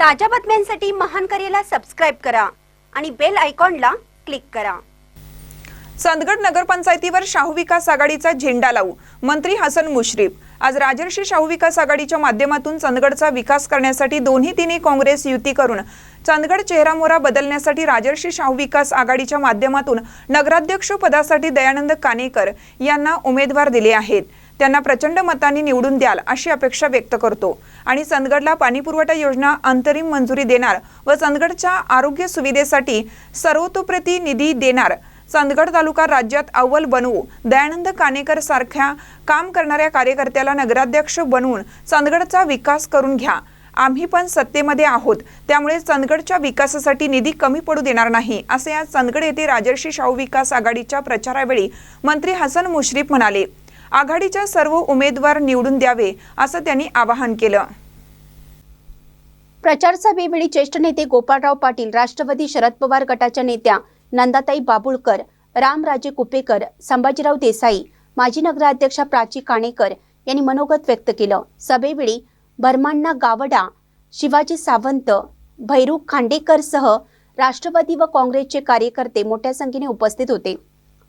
ताज्या बातम्यांसाठी महान करेला सबस्क्राईब करा आणि बेल आयकॉनला क्लिक करा. चंदगड नगरपंचायतीवर शाहू विकास आघाडीचा झेंडा लावू मंत्री हसन मुश्रीफ. आज राजर्षी शाहू विकास आघाडीच्या माध्यमातून चंदगडचा विकास करण्यासाठी दोन्ही तिन्ही काँग्रेस युती करून चंदगड चेहरामोरा बदलण्यासाठी राजर्षी शाहू विकास आघाडीच्या माध्यमातून नगराध्यक्ष पदासाठी दयानंद कानेकर यांना उमेदवार दिले आहेत. त्यांना प्रचंड मतांनी निवडून द्याल अशी अपेक्षा व्यक्त करतो. आणि चंदगडला पाणीपुरवठा योजना अंतरिम मंजुरी देणार व चंदगडच्या आरोग्य सुविधेसाठी सर्वतोप्रती निधी देणार. चंदगड तालुका राज्यात अव्वल बनवू दयानंद कानेकर सारख्या काम करणाऱ्या कार्यकर्त्याला नगराध्यक्ष बनवून चंदगडचा विकास करून घ्या. आम्ही पण सत्तेमध्ये आहोत त्यामुळे चंदगडच्या विकासासाठी निधी कमी पडू देणार नाही असे आज चंदगड येथे राजर्षी शाहू विकास आघाडीच्या प्रचारावेळी मंत्री हसन मुश्रीफ म्हणाले. आघाडीच्या सर्व उमेदवार निवडून द्यावे असं त्यांनी आवाहन केलं. प्रचार सभेवेळी ज्येष्ठ नेते गोपाळराव पाटील राष्ट्रवादी शरद पवार गटाच्या नेत्या नंदाताई बाबुळकर रामराजे कुपेकर संभाजीराव देसाई माजी नगराध्यक्षा प्राची काणेकर यांनी मनोगत व्यक्त केलं. सभेवेळी भरमांना गावडा शिवाजी सावंत भैरू खांडेकरसह राष्ट्रवादी व काँग्रेसचे कार्यकर्ते मोठ्या संख्येने उपस्थित होते.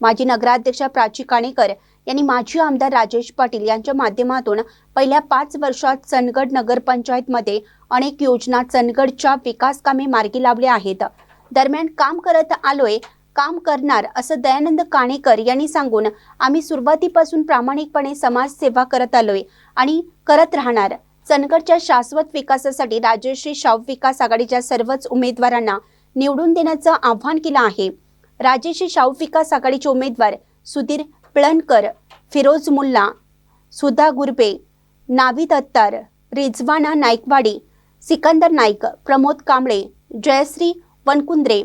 माजी नगराध्यक्षा प्राची काणेकर यांनी माजी आमदार राजेश पाटील यांच्या माध्यमातून पहिल्या पाच वर्षात चंदगड नगरपंचायतमध्ये अनेक योजना चंदगडच्या विकास कामे मार्गी लावली आहेत. दरम्यान काम करत आलोय काम करणार असं दयानंद काणेकर यांनी सांगून आम्ही सुरुवातीपासून प्रामाणिकपणे समाजसेवा करत आलोय आणि करत राहणार. चंदगडच्या शाश्वत विकासासाठी राजश्री शाहू विकास आघाडीच्या सर्वच उमेदवारांना निवडून देण्याचं आव्हान केलं आहे. राजश्री शाहू विकास आघाडीचे उमेदवार सुधीर पळणकर फिरोज मुल्ला सुधा गुरबे नाविद अत्तार रिजवाना नाईकवाडी सिकंदर नाईक प्रमोद कांबळे जयश्री वनकुंद्रे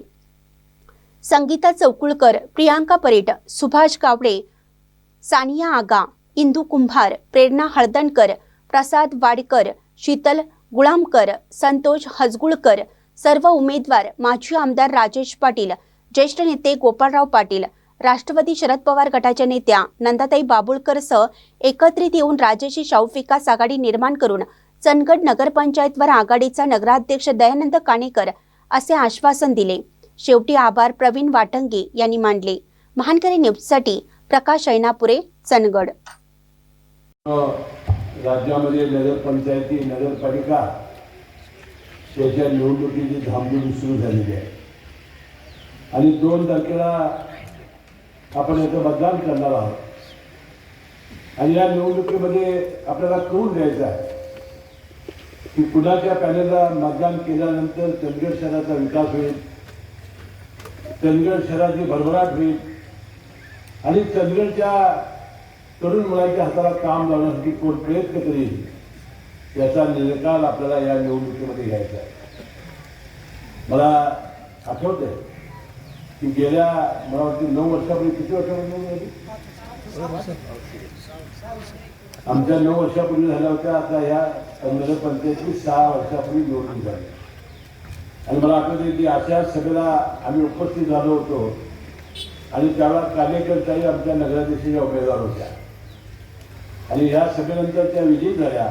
संगीता चौकुळकर प्रियांका परेट सुभाष गावडे सानिया आगा इंदू कुंभार प्रेरणा हळदणकर प्रसाद वाडकर शीतल गुळामकर संतोष हजगुळकर सर्व उमेदवार माजी आमदार राजेश पाटील ज्येष्ठ नेते गोपाळराव पाटील राष्ट्रवादी शरद पवार गटाच्या नेत्या नंदाताई बाबुळकरसह एकत्रित येऊन राजेशी शाहू विकास आघाडी निर्माण करून चंदगड नगरपंचायतवर आघाडीचा नगराध्यक्ष दयानंद काणेकर असे आश्वासन दिले. शेवटी आभार प्रवीण वाटंगे यांनी मांडले महानकरी न्यूजसाठी प्रकाश ऐनापुरे चंदगड. राज्यामध्ये नगरपंचायती नगरपालिका त्याच्या निवडणुकीची धामधूम सुरू झालेली आहे. आणि दोन तारखेला आपण याचं मतदान करणार आहोत. आणि या निवडणुकीमध्ये आपल्याला कळून द्यायचं आहे? की कुणाच्या पॅनेलला मतदान केल्यानंतर चंदगड शहराचा विकास होईल? चंदगड शहराची भरभराट होईल? आणि चंदगडच्या तरुण मुलांच्या हाताला काम लावण्यासाठी कोण प्रयत्न करेल? याचा निकाल आपल्याला या निवडणुकीमध्ये घ्यायचा आहे. मला आठवत आहे की गेल्या मला वाटते नऊ वर्षापूर्वी किती वर्षापूर्वी झाली? आमच्या नऊ वर्षापूर्वी झाल्या होत्या आता ह्या नगरपंचायती सहा वर्षापूर्वी निवडणूक झाली आणि मला आठवते की अशा सगळ्या आम्ही उपस्थित झालो होतो. आणि त्यावेळा कार्यकर्त्याही आमच्या नगराध्यक्षाच्या उमेदवार होत्या. आणि ह्या सभेनंतर त्या विजयी झाल्या.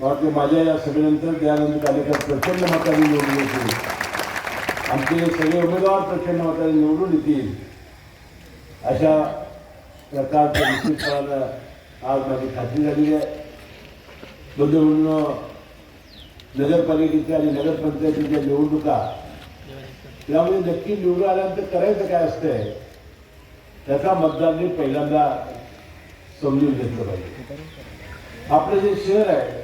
मला वाटते माझ्या या सभेनंतर त्यानंतर कार्यकर्ता प्रचंड मताने निवडणूक येतील. आमचे सगळे उमेदवार प्रचंड मताने निवडून येतील. अशा प्रकारचं निश्चितपणानं आज माझी खात्री झालेली आहे. बंधू नगरपालिकेच्या आणि नगरपंचायतीच्या निवडणुका त्यामुळे नक्की निवडून आल्यानंतर करायचं काय असतंय त्याचा मतदारांनी पहिल्यांदा समजून घेतलं पाहिजे. आपलं जे शहर आहे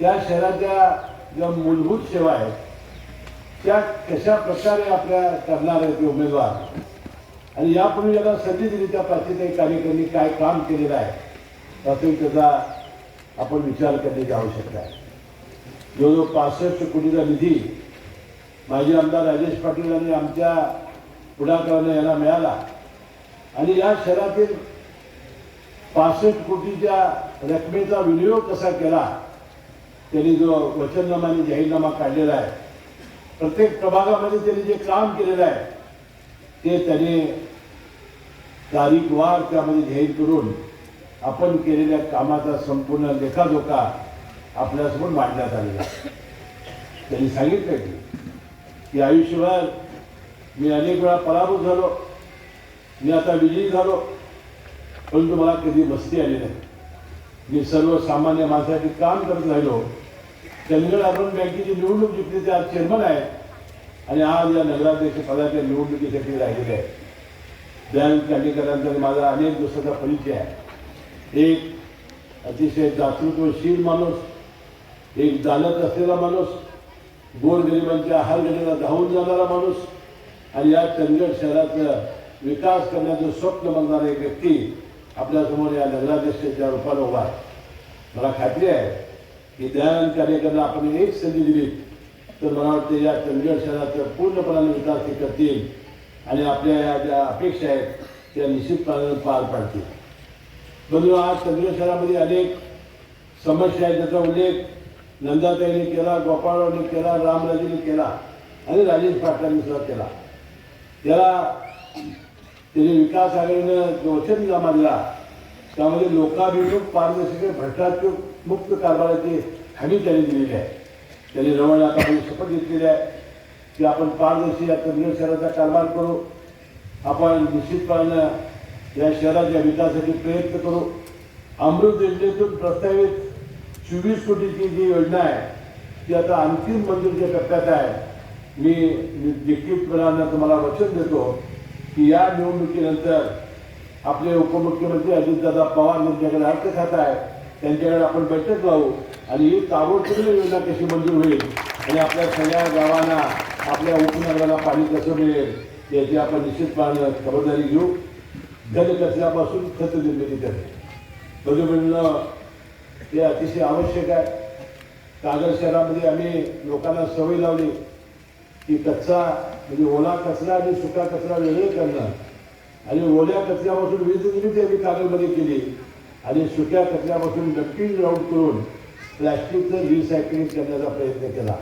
त्या शहराच्या ज्या मूलभूत सेवा आहेत त्या कशा प्रकारे आपल्या करणार आहेत ते उमेदवार. आणि यापूर्वी ज्याला संधी दिली त्या प्राचीन कार्यकर्त्यांनी काय काम केलेलं आहे त्यातून त्याचा आपण विचार करण्याची आवश्यकता आहे. जवळजवळ पासष्ट कोटीचा निधी माजी आमदार राजेश पाटील यांनी आमच्या पुढाकाराने याला मिळाला. आणि या शहरातील पासष्ट कोटीच्या रकमेचा विनियोग कसा केला त्यांनी जो वचननामा आणि जाहीरनामा काढलेला आहे प्रत्येक प्रभागामध्ये त्यांनी जे काम केलेलं आहे ते त्याने तारीखवार त्यामध्ये जाहीर करून आपण केलेल्या कामाचा संपूर्ण लेखाजोखा आपल्यासमोर मांडण्यात आलेला त्यांनी सांगितलं की की आयुष्यभर मी अनेक वेळा पराभूत झालो मी आता विजयी झालो परंतु मला कधी मस्ती आली नाही. मी सर्वसामान्य माणसासाठी काम करत राहिलो चंदगड अर्बन बँकेची निवडणूक जिंकली ते आज चेअरमन आहे आणि आज या नगराध्यक्ष पदाच्या निवडणुकीसाठी राहिलेले आहे दयानंद कार्यकर्त्यांचा माझा अनेक दिवसाचा परिचय आहे. एक अतिशय दातृत्वशील माणूस एक जाणत असलेला माणूस गोरगरिबांच्या हालगडीला धावून जाणारा माणूस आणि या चंदगड शहराचं विकास करण्याचं स्वप्न बघणारा एक व्यक्ती आपल्यासमोर या नगराध्यक्षाच्या रूपानं उभा आहे. मला खात्री आहे की दयानंद कार्यक्रम आपण एक संधी दिली. तर मला वाटते या चंदगड शहराचा पूर्णपणाने विकास ते करतील आणि आपल्या या ज्या अपेक्षा आहेत त्या निश्चितपणाने पार पाडतील. बंधू आज चंदगड शहरामध्ये अनेक समस्या आहेत त्याचा उल्लेख नंदाताईने केला गोपाळरावने केला रामराजेने केला आणि राजेश पाटलांनी सुद्धा केला. त्याला त्याने विकास आघाडीनं जो जमा दिला त्यामध्ये लोकाभिमुख पारदर्शक भ्रष्टाचार मुक्त कारभाराची हमी त्यांनी दिलेली आहे त्यांनी रवण आता शपथ घेतलेली आहे की आपण पारदर्शी या चंदगड शहराचा कारभार करू। आपण निश्चितपणानं या शहराच्या विकासासाठी प्रयत्न करू। अमृत योजनेतून प्रस्तावित चोवीस कोटीची जी योजना आहे ती आता अंतिम मंजुरीच्या टप्प्यात आहे मी निश्चितपणानं तुम्हाला वचन देतो की या निवडणुकीनंतर आपले उपमुख्यमंत्री अजितदादा पवार यांच्याकडे अर्थ खातं आहे त्यांच्याकडे आपण बैठक लावू आणि ही ताबडतोब योजना कशी मंजूर होईल आणि आपल्या सगळ्या गावांना आपल्या उपनगराला पाणी कसं मिळेल याची आपण निश्चितपणे खबरदारी घेऊ. घनकचऱ्यापासून खत निर्मिती करते बघू म्हणणं हे अतिशय आवश्यक आहे. कागद शहरामध्ये आम्ही लोकांना सवय लावली की कच्चा म्हणजे ओला कचरा आणि सुका कचरा वेगळं करणं. आणि ओल्या कचऱ्यापासून वीज निर्मिती आम्ही कागदमध्ये केली. आणि सुक्या कचऱ्यापासून नक्कीच राऊंड करून प्लॅस्टिकचं रिसायकलिंग करण्याचा प्रयत्न केला.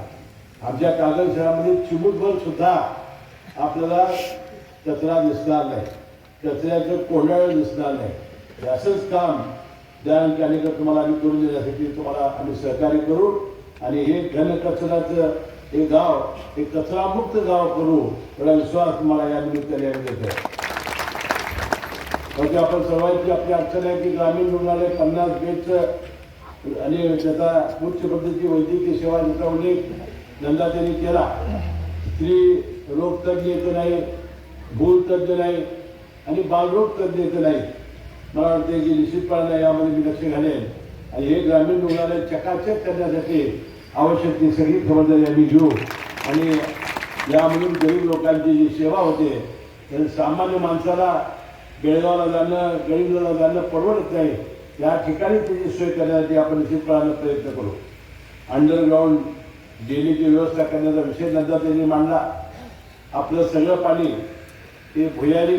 आमच्या कागद शहरामध्ये चिमूटभर सुद्धा आपल्याला कचरा दिसणार नाही. कचऱ्याचं कोंडाळ दिसणार नाही. असंच काम त्या कानेकर तुम्हाला आम्ही करून देण्यासाठी तुम्हाला आम्ही सहकार्य करू आणि हे घन कचऱ्याचं हे गाव हे कचरामुक्त गाव करू. एवढा विश्वास तुम्हाला या निमित्ताने आम्ही देतो. म्हणजे आपण सर्वांची आपली अडचण आहे की ग्रामीण रुग्णालय पन्नास बेडचं आणि त्याचा उच्च पद्धतीची वैद्यकीय सेवा त्याचा उल्लेख धंदा त्यांनी केला. स्त्री रोग तज्ज्ञ येत नाही भूल तज्ज्ञ नाही आणि बालरोग तज्ज्ञ येत नाही. मला वाटते की निश्चितपणाने यामध्ये मी लक्ष घालेन. आणि हे ग्रामीण रुग्णालय चकाचक करण्यासाठी आवश्यक ती सगळी खबरदारी आम्ही घेऊ. आणि यामधून गरीब लोकांची जी सेवा होते तर सामान्य माणसाला बेळगावला जाणं गरीबला जाणं परवडत नाही. या ठिकाणी त्याची सोय करण्यासाठी आपण निश्चितपणानं प्रयत्न करू. अंडरग्राऊंड डेलीची व्यवस्था करण्याचा विषय नंतर त्यांनी मांडला. आपलं सगळं पाणी ते भुयारी